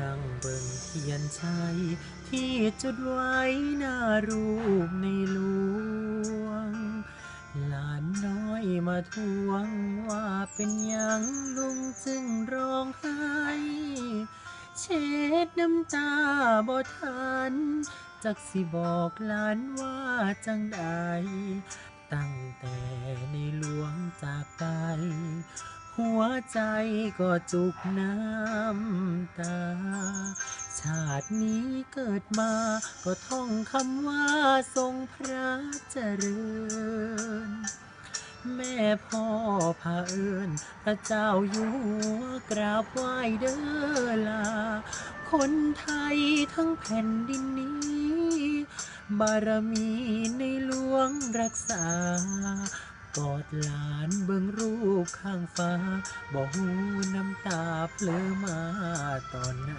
นั่งเบิ่งเทียนชัยที่จุดไว้หน้ารูปในหลวง หลานน้อยมาทวงว่าเป็นยังลุงจึงร้องไห้ เช็ดน้ำตาบ่ทัน จักสิบอกหลานว่าจังใด ตั้งแต่ในหลวงจากไป หัวใจก็จุกน้ำตา ชาตินี้เกิดมาก็ท่องคำว่าทรงพระเจริญ แม่พ่อพาเอิญพระเจ้าอยู่หัวกราบไหว้เด้อลา คนไทยทั้งแผ่นดินนี้ บารมีในหลวงรักษา กอดหลานเบิ่งรูปข้างฟ้า บอกหูน้ำตาเพลือมาตอนไหน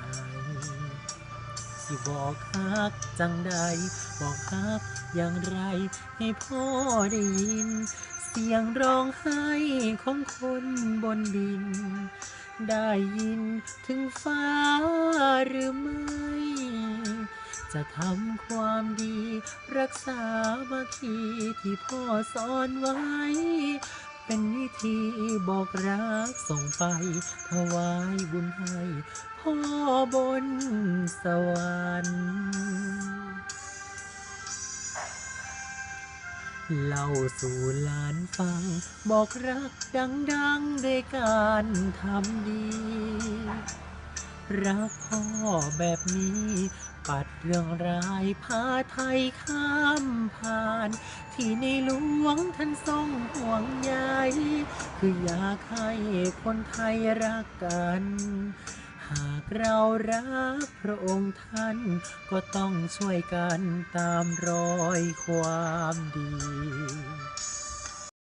สิบอกฮักจังใด บอกฮักอย่างไรให้พ่อได้ยิน เสียงร้องไห้ของคนบนดิน ได้ยินถึงฟ้า จะทำความดี รักษามาคีที่พ่อสอนไว้ เป็นวิธีบอกรักส่งไป ถวายบุญให้พ่อบนสวรรค์เล่าสู่หลานฟัง บอกรักดังๆด้วยการทำดี รักพ่อแบบนี้ ปัดเรื่องร้ายพาไทยข้ามผ่าน ที่ในหลวงท่านทรงห่วงใยคืออยากให้คนไทยรักกัน หากเรารักพระองค์ท่านก็ต้องช่วยกันตามรอยความดี